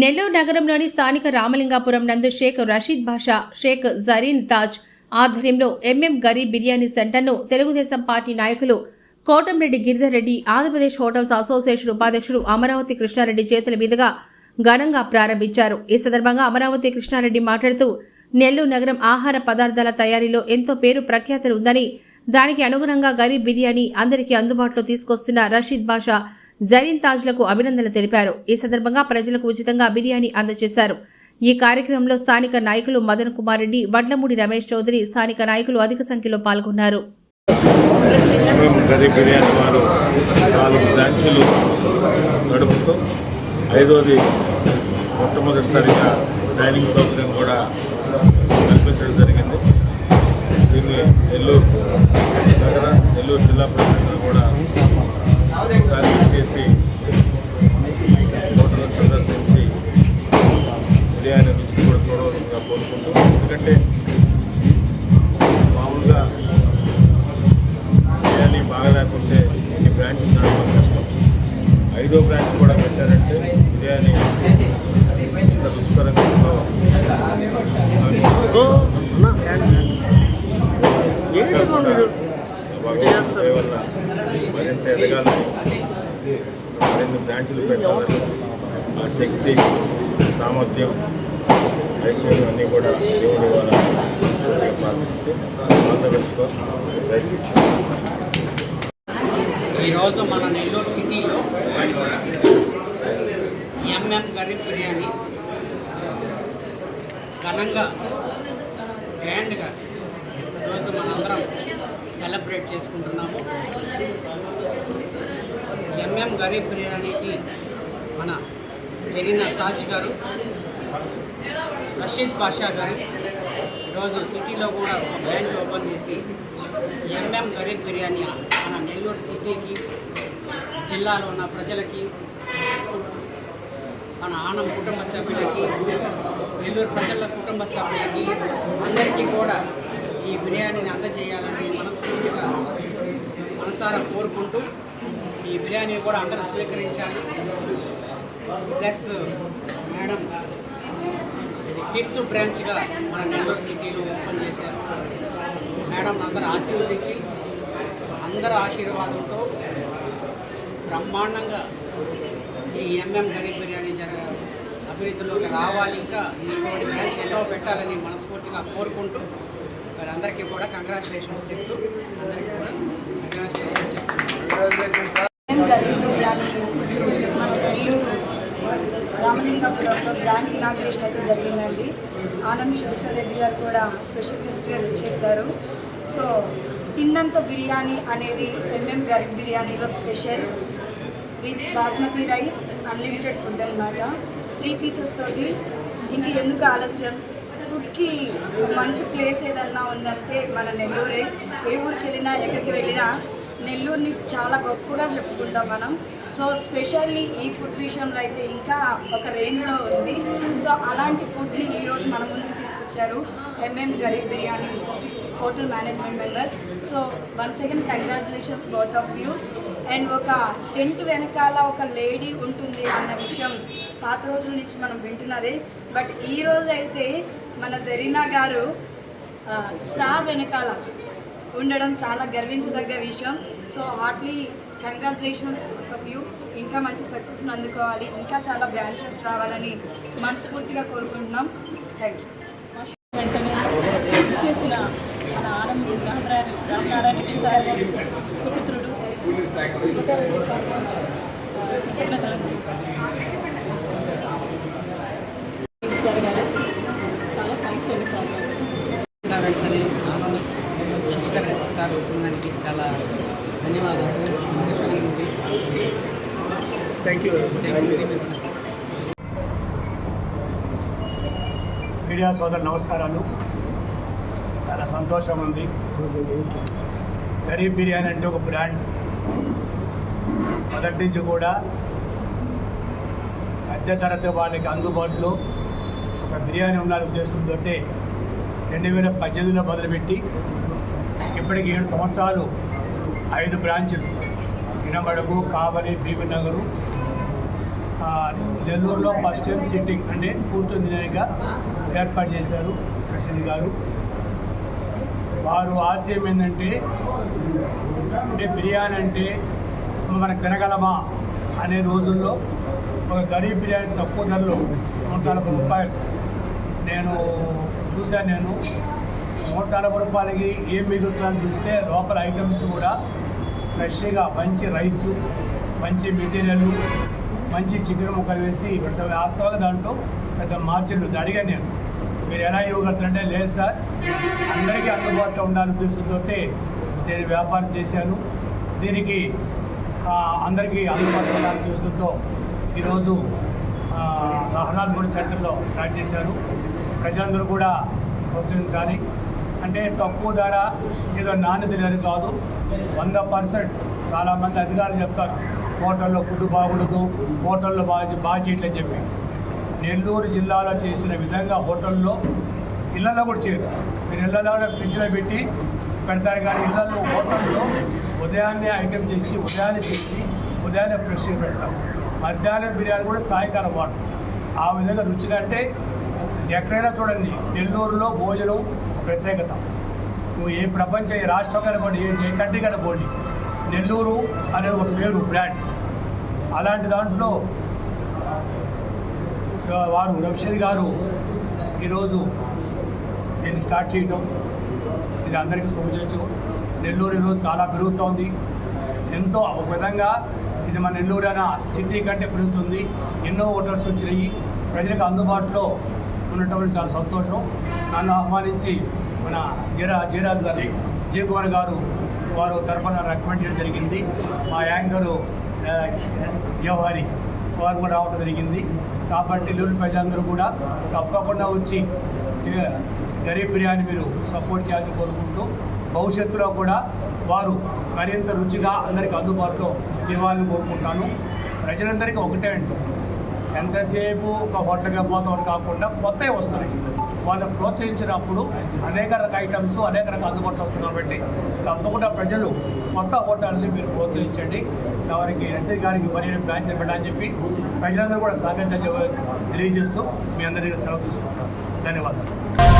నెల్లూరు నగరంలోని స్థానిక రామలింగాపురం నందు షేక్ రషీద్ బాషా షేక్ జరీన్ తాజ్ ఆధ్వర్యంలో ఎంఎం గరీబ్ బిర్యానీ సెంటర్ను తెలుగుదేశం పార్టీ నాయకులు కోటంరెడ్డి గిరిధర్ రెడ్డి ఆంధ్రప్రదేశ్ హోటల్స్ అసోసియేషన్ ఉపాధ్యక్షుడు అమరావతి కృష్ణారెడ్డి చేతుల మీదుగా ఘనంగా ప్రారంభించారు. ఈ సందర్భంగా అమరావతి కృష్ణారెడ్డి మాట్లాడుతూ నెల్లూరు నగరం ఆహార పదార్థాల తయారీలో ఎంతో పేరు ప్రఖ్యాతులు ఉందని దానికి అనుగుణంగా గరీబ్ బిర్యానీ అందరికీ అందుబాటులో తీసుకొస్తున్న రషీద్ బాషా జరీన్ తాజ్లకు అభినందనలు తెలిపారు. ఈ సందర్భంగా ప్రజలకు ఉచితంగా బిర్యానీ అందజేశారు. ఈ కార్యక్రమంలో స్థానిక నాయకులు మదన్ కుమార్ రెడ్డి వడ్లమూడి రమేష్ చౌదరి స్థానిక నాయకులు అధిక సంఖ్యలో పాల్గొన్నారు. ఐదోది మొట్టమొదటిసారిగా డైనింగ్ సౌకర్యం కూడా కల్పించడం జరిగింది. దీన్ని నెల్లూరు నగర నెల్లూరు జిల్లా ప్రజలు కూడా ఒకసారి చేసి హోటల్ సందర్శించి బిర్యానీ రుచి కూడా చూడవలసిందిగా కోరుకుంటూ ఎందుకంటే మామూలుగా బిర్యానీ బాగా లేకుంటే ఈ బ్రాంచ్ నడవడం కష్టం ఐదో బ్రాంచ్ కూడా పెట్టారంటే బిర్యానీ ఇంత రుచికరంగా మరింత ఎదగాలని మరిన్ని బ్రాంచ్లు పెట్టాలని ఆ శక్తి సామర్థ్యం ఐశ్వర్యం అన్నీ కూడా దేవుడి వాళ్ళ ప్రార్థిస్తే ఆంధ్రప్రదేశ్లో ప్రయత్నించారు ఈరోజు మన నెల్లూరు సిటీలో ఎంఎం గరీబ్ బిర్యానీ ఘనంగా గ్రాండ్గా ఈరోజు మనందరం సెలబ్రేట్ చేసుకుంటున్నాము. ఎంఎం గరీబ్ బిర్యానీకి మన జరిగిన తాజ్ గారు రషీద్ పాషా గారు ఈరోజు సిటీలో కూడా ఒక బ్రాంచ్ ఓపెన్ చేసి ఎంఎం గరీబ్ బిర్యానీ మన నెల్లూరు సిటీకి జిల్లాలో ఉన్న ప్రజలకి మన ఆనం కుటుంబ సభ్యులకి నెల్లూరు ప్రజల కుటుంబ సభ్యులకి అందరికీ కూడా ఈ బిర్యానీని అందజేయాలని మనస్ఫూర్తిగా మనసారా కోరుకుంటూ ఈ బిర్యానీని కూడా అందరూ స్వీకరించాలి. ప్లస్ మేడం ఇది ఫిఫ్త్ బ్రాంచ్గా మన నెల్లూరు సిటీలో ఓపెన్ చేశారు. మేడం అందరూ ఆశీర్వదించి అందరి ఆశీర్వాదంతో బ్రహ్మాండంగా ఈ ఎంఎం గరీబ్ బిర్యానీ జర అభివృద్ధిలోకి రావాలి. ఇంకా ఇటువంటి బ్రాంచ్ ఎన్నో పెట్టాలని మనస్ఫూర్తిగా కోరుకుంటూ వారందరికీ కూడా కంగ్రాచులేషన్స్ చెప్తూ అందరికీ కూడా కంగ్రాచులేషన్స్ చెప్తున్నాను గరీబ్ బిర్యానీ మన నెల్లూరు రామలింగాపురంలో బ్రాంచ్ ఇనాగ్రేషన్ అయితే జరిగిందండి. ఆనంద్ శేఖర్ రెడ్డి గారు కూడా స్పెషల్ గెస్ట్గా ఇచ్చేశారు సో తిన్నంత బిర్యానీ అనేది ఎంఎం గారి బిర్యానీలో special with basmati rice unlimited food అన్నమాట. త్రీ పీసెస్ తోటి. ఇంక ఎందుకు ఆలస్యం? ఫుడ్కి మంచి ప్లేస్ ఏదన్నా ఉందంటే మన నెల్లూరే. ఏ ఊరికి వెళ్ళినా ఎక్కడికి వెళ్ళినా నెల్లూరుని చాలా గొప్పగా చెప్పుకుంటాం మనం. సో స్పెషల్లీ ఈ ఫుడ్ విషయంలో అయితే ఇంకా ఒక రేంజ్లో ఉంది. సో అలాంటి ఫుడ్ని ఈరోజు మన ముందుకు తీసుకొచ్చారు MM Gareeb biryani hotel management members so one second congratulations both of you. And ఒక టెంట్ వెనకాల ఒక లేడీ ఉంటుంది అన్న విషయం పాత రోజుల నుంచి మనం వింటున్నదే. బట్ ఈ రోజు అయితే మన జరీనా గారు సార్ వెనకాల ఉండడం చాలా గర్వించదగ్గ విషయం. So heartily congratulations of you ఇంకా మంచి సక్సెస్ని అందుకోవాలి. ఇంకా చాలా బ్రాంచెస్ రావాలని మనస్ఫూర్తిగా కోరుకుంటున్నాం. థ్యాంక్ యూ వెంటనే ఇచ్చేసిన మన ఆనంద్ రామనారాయణ రామనారాయణ సార్ సుపుత్రుడు సార్ గారు కృతజ్ఞతలు. సార్ గారు చాలా థ్యాంక్స్ అండి సార్ గారు. వెంటనే ఆనంద్ సార్ వచ్చిందానికి చాలా ధన్యవాదాలు. Sir thank you very much media సోదరు నమస్కారాలు. చాలా సంతోషం ఉంది. గరీబ్ బిర్యానీ అంటే ఒక బ్రాండ్. మొదటి నుంచి కూడా మధ్యతరగతి వాళ్ళకి అందుబాటులో ఒక బిర్యానీ ఉన్న ఉద్దేశంతో రెండు వేల పద్దెనిమిదిలో మొదలుపెట్టి ఇప్పటికి ఏడు సంవత్సరాలు ఐదు బ్రాంచులు వినబడకు కావలి బీబీనగరు నగరు నెల్లూరులో ఫస్ట్ టైం సిట్టింగ్ అంటే కూర్చొని ఏర్పాటు చేశారు రషీద్ గారు. వారు ఆశయం ఏంటంటే అంటే బిర్యానీ అంటే మనం తినగలమా అనే రోజుల్లో ఒక గరీబ్ బిర్యానీ తక్కువ ధరలో నూట నలభై రూపాయలు. నేను చూశాను నేను నూట నలభై రూపాయలకి ఏం మిగులుతుందని చూస్తే లోపల ఐటమ్స్ కూడా ఫ్రెష్గా మంచి రైసు మంచి మెటీరియల్ మంచి చికెన్ ముక్కలు వేసి పెడతాం వాస్తవంగా దాంట్లో పెద్ద మార్జిన్లు అడిగాను నేను. మీరు ఎలా ఇవ్వగలుగుతారంటే లేదు సార్ అందరికీ అందుబాటులో ఉండాలని ఉద్దేశంతో నేను వ్యాపారం చేశాను. దీనికి అందరికీ అందుబాటులో ఉండాలని ఉద్దేశంతో ఈరోజు రహనాథ్ గుడి సెంటర్లో స్టార్ట్ చేశారు ప్రజలందరూ కూడా ప్రోత్సహించాలి అంటే తక్కువ ధర ఏదో నాణ్యత లేదు కాదు. వంద పర్సెంట్ చాలామంది అధికారులు చెప్తారు హోటల్లో ఫుడ్ బాగుండదు హోటల్లో బాగా బాగా చేయట్లని చెప్పి. నెల్లూరు జిల్లాలో చేసిన విధంగా హోటల్లో ఇళ్ళల్లో కూడా చేయరు. మీరు ఇళ్ళలో ఫ్రిడ్జ్లో పెట్టి పెడతారు కానీ ఇళ్ళల్లో హోటల్లో ఉదయాన్నే ఐటెం చేసి ఉదయాన్నే చేసి ఉదయాన్నే ఫ్రెష్గా పెడతాం మధ్యాహ్నం బిర్యానీ కూడా సాయంకాలం వాడు ఆ విధంగా రుచిగా అంటే ఎక్కడైనా చూడండి నెల్లూరులో భోజనం ప్రత్యేకత. నువ్వు ఏ ప్రపంచ ఏ రాష్ట్రం కనబడి ఏ కంట్రీ కనబడి నెల్లూరు అనే ఒక పేరు బ్రాండ్. అలాంటి దాంట్లో వారు రవిషద్ గారు ఈరోజు దీన్ని స్టార్ట్ చేయటం ఇది అందరికీ శుభచరించు నెల్లూరు ఈరోజు చాలా పెరుగుతోంది. ఎంతో ఒక విధంగా ఇది మన నెల్లూరు అన్న సిటీ కంటే పెరుగుతుంది. ఎన్నో హోటల్స్ వచ్చినాయి. ప్రజలకు అందుబాటులో ఉండటం చాలా సంతోషం. నన్ను ఆహ్వానించి మన జీరా జీరాజ్ గారు జయ కుమార్ గారు వారు తరఫున రికమెండ్ చేయడం జరిగింది. మా యాంకరు జవహరి వారు కూడా రావడం జరిగింది. కాబట్టి నెల్లూరు ప్రజలందరూ కూడా తప్పకుండా వచ్చి గరీబ్ బిర్యానీ మీరు సపోర్ట్ చేయాలని కోరుకుంటూ భవిష్యత్తులో కూడా వారు మరింత రుచిగా అందరికీ అందుబాటులో ఇవ్వాలని కోరుకుంటాను. ప్రజలందరికీ ఒకటే అంటూ ఎంతసేపు ఒక హోటల్గా పోతాం కాకుండా కొత్తవి వస్తున్నాయి. వాళ్ళు ప్రోత్సహించినప్పుడు అనేక రకాల ఐటమ్స్ అనేక రకాల అందుబాటులో వస్తుంది కాబట్టి తప్పకుండా ప్రజలు కొత్త హోటల్ని మీరు ప్రోత్సహించండి. వారికి ఎస్ఐ గారికి మరి బ్రాంచ్ పెట్టాలని చెప్పి ప్రజలందరూ కూడా సహకరించని తెలియజేస్తూ మీ అందరికీ సెలవు తీసుకుంటాం ధన్యవాదాలు.